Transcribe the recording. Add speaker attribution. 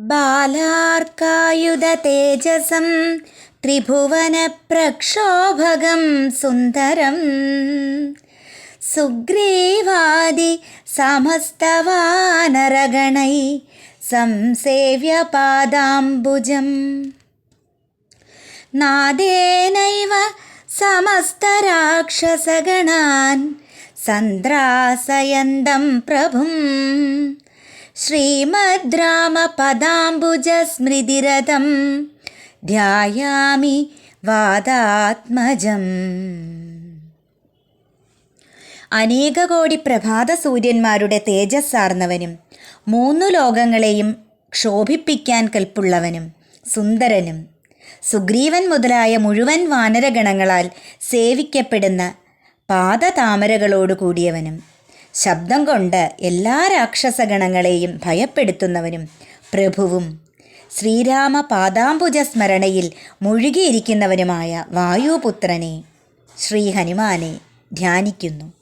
Speaker 1: बालार्कायुधतेजसं त्रिभुवनप्रक्षोभगं सुन्दरम् सुग्रीवादि समस्तवानरगणैः संसेव्यपादाम्बुजम्। नादेनैव समस्तराक्षसगणान् सन्द्रासयन्दं प्रभुम्। രാമപദാംബുജസ്മൃതിരഥം ധ്യായാമി വാദാത്മജം. അനേക കോടി പ്രഭാത സൂര്യന്മാരുടെ തേജസ്സാർന്നവനും മൂന്നു ലോകങ്ങളെയും ക്ഷോഭിപ്പിക്കാൻ കൽപ്പുള്ളവനും സുന്ദരനും. സുഗ്രീവൻ മുതലായ മുഴുവൻ വാനരഗണങ്ങളാൽ സേവിക്കപ്പെടുന്ന പാദതാമരകളോട് കൂടിയവനും ശബ്ദം കൊണ്ട് എല്ലാ രാക്ഷസഗണങ്ങളെയും ഭയപ്പെടുത്തുന്നവനും പ്രഭുവും. ശ്രീരാമ പാദാംബുജ സ്മരണയിൽ മുഴുകിയിരിക്കുന്നവനുമായ വായുപുത്രനെ ശ്രീ ഹനുമാനെ ധ്യാനിക്കുന്നു.